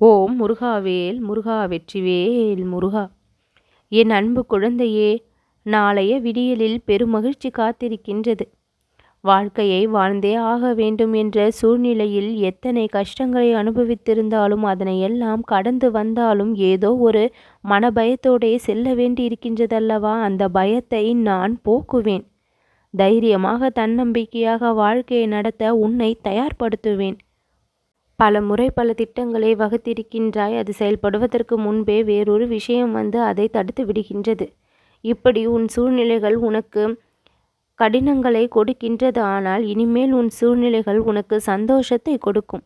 ஓம் முருகாவேல் முருகா வெற்றிவேல் முருகா. என் அன்பு குழந்தையே நாளைய விடியலில் பெருமகிழ்ச்சி காத்திருக்கின்றது. வாழ்க்கையை வாழ்ந்தே ஆக வேண்டும் என்ற சூழ்நிலையில் எத்தனை கஷ்டங்களை அனுபவித்திருந்தாலும் அதனை எல்லாம் கடந்து வந்தாலும் ஏதோ ஒரு மனபயத்தோடே செல்ல வேண்டியிருக்கின்றதல்லவா? அந்த பயத்தை நான் போக்குவேன். தைரியமாக தன்னம்பிக்கையாக வாழ்க்கையை நடத்த உன்னை தயார்படுத்துவேன். பல முறை பல திட்டங்களை வகுத்திருக்கின்றாய் அது செயல்படுவதற்கு முன்பே வேறொரு விஷயம் வந்து அதை தடுத்து விடுகின்றது. இப்படி உன் சூழ்நிலைகள் உனக்கு கடினங்களை கொடுக்கின்றது ஆனால் இனிமேல் உன் சூழ்நிலைகள் உனக்கு சந்தோஷத்தை கொடுக்கும்.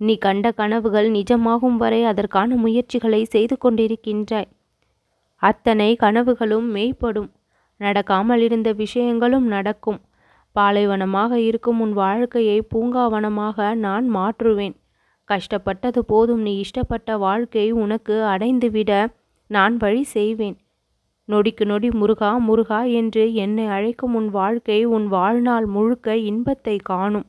நீ கண்ட கனவுகள் நிஜமாகும் வரை அதற்கான முயற்சிகளை செய்து கொண்டிருக்கின்றாய். அத்தனை கனவுகளும் மெய்ப்படும். நடக்காமல் இருந்த விஷயங்களும் நடக்கும். பாலைவனமாக இருக்கும் உன் வாழ்க்கையை பூங்காவனமாக நான் மாற்றுவேன். கஷ்டப்பட்டது போதும் நீ இஷ்டப்பட்ட வாழ்க்கை உனக்கு அடைந்துவிட நான் வழி செய்வேன். நொடிக்கு நொடி முருகா முருகா என்று என்னை அழைக்கும் உன் வாழ்க்கை உன் வாழ்நாள் முழுக்க இன்பத்தை காணும்.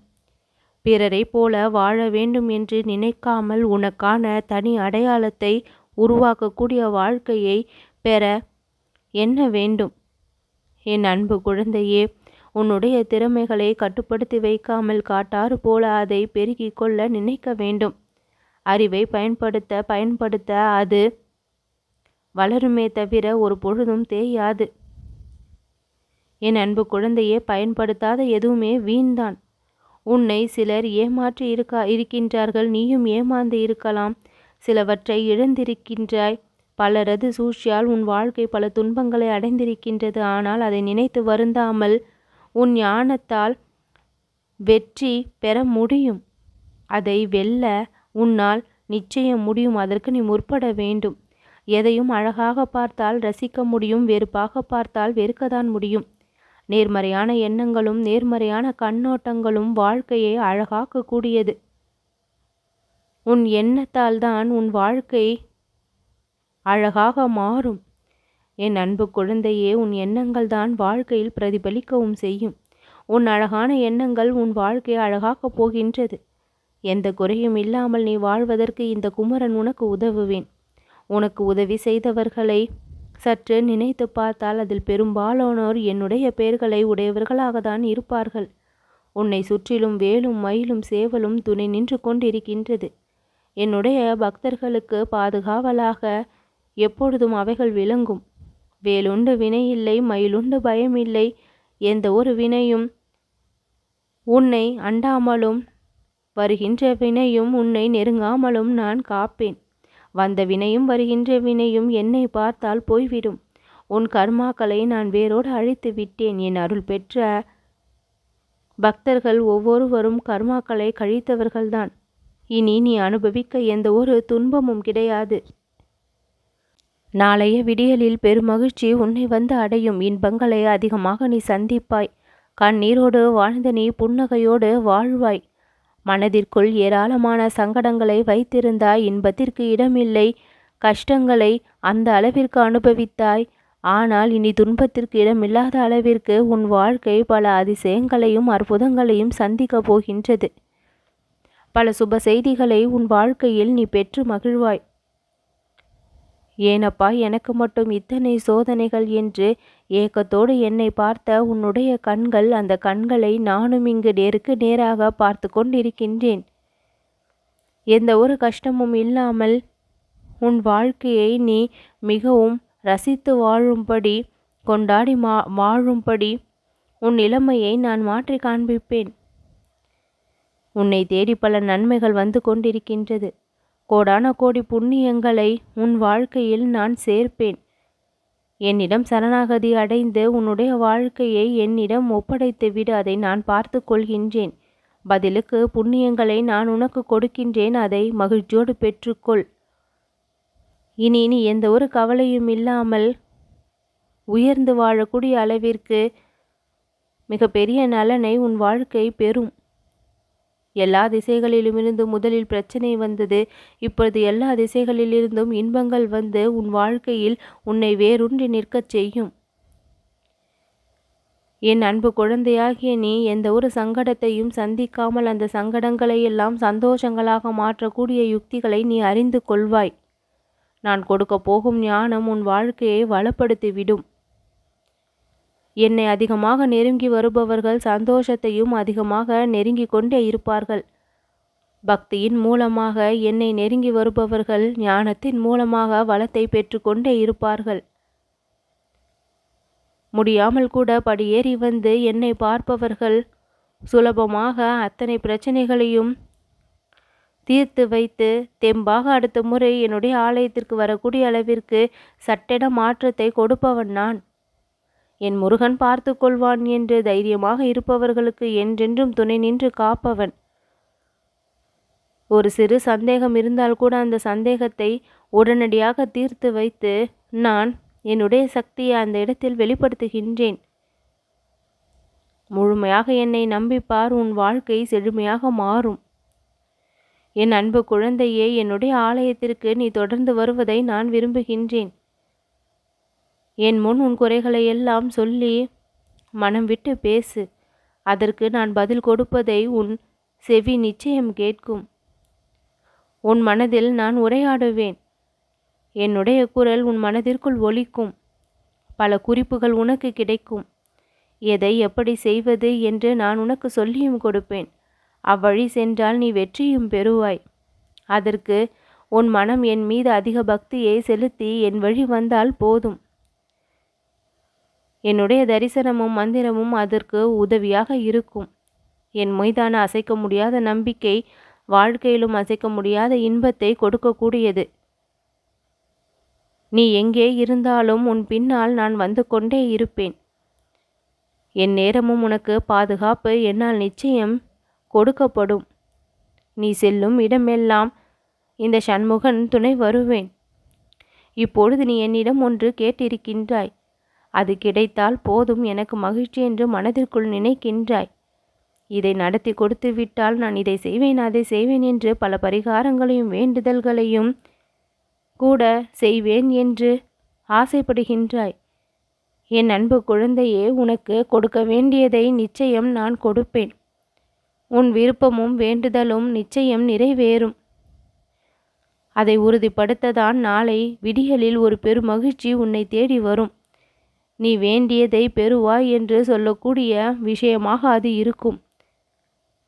பிறரை போல வாழ வேண்டும் என்று நினைக்காமல் உனக்கான தனி அடையாளத்தை உருவாக்கக்கூடிய வாழ்க்கையை பெற என்ன வேண்டும்? என் அன்பு குழந்தையே உன்னுடைய திறமைகளை கட்டுப்படுத்தி வைக்காமல் காட்டாறு போல அதை பெருக்கிக் கொள்ள நினைக்க வேண்டும். அறிவை பயன்படுத்த பயன்படுத்த அது வளருமே தவிர ஒரு பொழுதும் தேயாது. என் அன்பு குழந்தையே பயன்படுத்தாத எதுவுமே வீண்தான். உன்னை சிலர் ஏமாற்றி இருக்கா இருக்கின்றார்கள். நீயும் ஏமாந்து இருக்கலாம். சிலவற்றை இழந்திருக்கின்றாய். பலரது சூழ்ச்சியால் உன் வாழ்க்கை பல துன்பங்களை அடைந்திருக்கின்றது. ஆனால் அதை நினைத்து வருந்தாமல் உன் ஞானத்தால் வெற்றி பெற முடியும். அதை வெல்ல உன்னால் நிச்சயம் முடியும். அதற்கு நீ முற்பட வேண்டும். எதையும் அழகாக பார்த்தால் ரசிக்க முடியும். வெறுப்பாக பார்த்தால் வெறுக்கத்தான் முடியும். நேர்மறையான எண்ணங்களும் நேர்மறையான கண்ணோட்டங்களும் வாழ்க்கையை அழகாக்கக்கூடியது. உன் எண்ணத்தால் தான் உன் வாழ்க்கை அழகாக மாறும். என் அன்பு குழந்தையே உன் எண்ணங்கள் தான் வாழ்க்கையில் பிரதிபலிக்கவும் செய்யும். உன் அழகான எண்ணங்கள் உன் வாழ்க்கையை அழகாக்கப் போகின்றது. எந்த குறையும் இல்லாமல் நீ வாழ்வதற்கு இந்த குமரன் உனக்கு உதவுவேன். உனக்கு உதவி செய்தவர்களை சற்று நினைத்து பார்த்தால் அதில் பெரும்பாலானோர் என்னுடைய பெயர்களை உடையவர்களாக தான் இருப்பார்கள். உன்னை சுற்றிலும் வேலும் மயிலும் சேவலும் துணை நின்று கொண்டிருக்கின்றது. என்னுடைய பக்தர்களுக்கு பாதுகாவலாக எப்பொழுதும் அவைகள் விளங்கும். வேலுண்டு வினையில்லை மயிலுண்டு பயமில்லை. எந்த ஒரு வினையும் உன்னை அண்டாமலும் வருகின்ற வினையும் உன்னை நெருங்காமலும் நான் காப்பேன். வந்த வினையும் வருகின்ற வினையும் என்னை பார்த்தால் போய்விடும். உன் கர்மாக்களை நான் வேரோடு அழித்து விட்டேன். என் அருள் பெற்ற பக்தர்கள் ஒவ்வொருவரும் கர்மாக்களை கழித்தவர்கள்தான். இனி நீ அனுபவிக்க எந்த ஒரு துன்பமும் கிடையாது. நாளைய விடியலில் பெருமகிழ்ச்சி உன்னை வந்து அடையும். இன்பங்களை அதிகமாக நீ சந்திப்பாய். கண்ணீரோடு வாழ்ந்த நீ புன்னகையோடு வாழ்வாய். மனதிற்குள் ஏராளமான சங்கடங்களை வைத்திருந்தாய். இன்பத்திற்கு இடமில்லை. கஷ்டங்களை அந்த அளவிற்கு அனுபவித்தாய். ஆனால் இனி துன்பத்திற்கு இடமில்லாத அளவிற்கு உன் வாழ்க்கை பல அதிசயங்களையும் அற்புதங்களையும் சந்திக்கப் போகின்றது. பல சுப செய்திகளை உன் வாழ்க்கையில் நீ பெற்று மகிழ்வாய். ஏனப்பா எனக்கு மட்டும் இத்தனை சோதனைகள் என்று ஏக்கத்தோடு என்னை பார்த்த உன்னுடைய கண்கள் அந்த கண்களை நானும் இங்கு நேருக்கு நேராக பார்த்து கொண்டிருக்கின்றேன். எந்த ஒரு கஷ்டமும் இல்லாமல் உன் வாழ்க்கையை நீ மிகவும் ரசித்து வாழும்படி கொண்டாடி மா வாழும்படி உன் நிலைமையை நான் மாற்றி காண்பிப்பேன். உன்னை தேடி பல நன்மைகள் வந்து கொண்டிருக்கின்றது. கோடான கோடி புண்ணியங்களை உன் வாழ்க்கையில் நான் சேர்ப்பேன். என்னிடம் சரணாகதி அடைந்து உன்னுடைய வாழ்க்கையை என்னிடம் ஒப்படைத்து விடு அதை நான் பார்த்து கொள்கின்றேன். பதிலுக்கு புண்ணியங்களை நான் உனக்கு கொடுக்கின்றேன் அதை மகிழ்ச்சியோடு பெற்றுக்கொள். இனி நீ எந்த ஒரு கவலையும் இல்லாமல் உயர்ந்து வாழக்கூடிய அளவிற்கு மிகப்பெரிய நலனை உன் வாழ்க்கை பெறும். எல்லா திசைகளிலுமிருந்து முதலில் பிரச்சனை வந்தது. இப்பொழுது எல்லா திசைகளிலிருந்தும் இன்பங்கள் வந்து உன் வாழ்க்கையில் உன்னை வேரூன்றி நிற்கச் செய்யும். என் அன்பு குழந்தையாகிய நீ எந்த ஒரு சங்கடத்தையும் சந்திக்காமல் அந்த சங்கடங்களை எல்லாம் சந்தோஷங்களாக மாற்றக்கூடிய யுக்திகளை நீ அறிந்து கொள்வாய். நான் கொடுக்க போகும் ஞானம் உன் வாழ்க்கையை வளப்படுத்திவிடும். என்னை அதிகமாக நெருங்கி வருபவர்கள் சந்தோஷத்தையும் அதிகமாக நெருங்கி கொண்டே இருப்பார்கள். பக்தியின் மூலமாக என்னை நெருங்கி வருபவர்கள் ஞானத்தின் மூலமாக வளத்தை பெற்றுக்கொண்டே இருப்பார்கள். முடியாமல் கூட படியேறி வந்து என்னை பார்ப்பவர்கள் சுலபமாக அத்தனை பிரச்சனைகளையும் தீர்த்து வைத்து தெம்பாக அடுத்த முறை என்னுடைய ஆலயத்திற்கு வரக்கூடிய அளவிற்கு சட்டென மாற்றத்தை கொடுப்பவன் நான். என் முருகன் பார்த்து கொள்வான் என்று தைரியமாக இருப்பவர்களுக்கு என்றென்றும் துணை நின்று காப்பவன். ஒரு சிறு சந்தேகம் இருந்தால் கூட அந்த சந்தேகத்தை உடனடியாக தீர்த்து வைத்து நான் என்னுடைய சக்தியை அந்த இடத்தில் வெளிப்படுத்துகின்றேன். முழுமையாக என்னை நம்பிப்பார் உன் வாழ்க்கை செழுமையாக மாறும். என் அன்பு குழந்தையே என்னுடைய ஆலயத்திற்கு நீ தொடர்ந்து வருவதை நான் விரும்புகின்றேன். என் முன் உன் குறைகளை எல்லாம் சொல்லி மனம் விட்டு பேசு. அதற்கு நான் பதில் கொடுப்பதை உன் செவி நிச்சயம் கேட்கும். உன் மனதில் நான் உரையாடுவேன். என்னுடைய குரல் உன் மனதிற்குள் ஒலிக்கும். பல குறிப்புகள் உனக்கு கிடைக்கும். எதை எப்படி செய்வது என்று நான் உனக்கு சொல்லியும் கொடுப்பேன். அவ்வழி சென்றால் நீ வெற்றியும் பெறுவாய். அதற்கு உன் மனம் என் மீது அதிக பக்தியை செலுத்தி என் வழி வந்தால் போதும். என்னுடைய தரிசனமும் மந்திரமும் அதற்கு உதவியாக இருக்கும். என் மீதான அசைக்க முடியாத நம்பிக்கை வாழ்க்கையிலும் அசைக்க முடியாத இன்பத்தை கொடுக்கக்கூடியது. நீ எங்கே இருந்தாலும் உன் பின்னால் நான் வந்து கொண்டே இருப்பேன். என் நேரமும் உனக்கு பாதுகாப்பு என்னால் நிச்சயம் கொடுக்கப்படும். நீ செல்லும் இடமெல்லாம் இந்த சண்முகன் துணை வருவேன். இப்பொழுது நீ என்னிடம் ஒன்று கேட்டிருக்கின்றாய். அது கிடைத்தால் போதும் எனக்கு மகிழ்ச்சி என்று மனதிற்குள் நினைக்கின்றாய். இதை நடத்தி கொடுத்து விட்டால் நான் இதை செய்வேன் அதை செய்வேன் என்று பல பரிகாரங்களையும் வேண்டுதல்களையும் கூட செய்வேன் என்று ஆசைப்படுகின்றாய். என் அன்பு குழந்தையே உனக்கு கொடுக்க வேண்டியதை நிச்சயம் நான் கொடுப்பேன். உன் விருப்பமும் வேண்டுதலும் நிச்சயம் நிறைவேறும். அதை உறுதிப்படுத்ததான் நாளை விடிகளில் ஒரு பெருமகிழ்ச்சி உன்னை தேடி வரும். நீ வேண்டியதை பெறுவாய் என்று சொல்லக்கூடிய விஷயமாக அது இருக்கும்.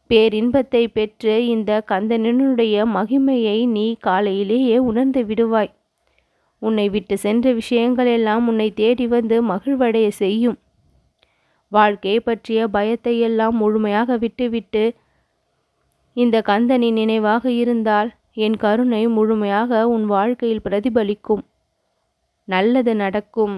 பேரின்பத்தை பெற்று இந்த கந்தனினுடைய மகிமையை நீ காலையிலேயே உணர்ந்து விடுவாய். உன்னை விட்டு சென்ற விஷயங்கள் எல்லாம் உன்னை தேடி வந்து மகிழ்வடைய செய்யும். வாழ்க்கை பற்றிய பயத்தை எல்லாம் முழுமையாக விட்டுவிட்டு இந்த கந்தனின் நினைவாக இருந்தால் என் கருணை முழுமையாக உன் வாழ்க்கையில் பிரதிபலிக்கும். நல்லது நடக்கும்.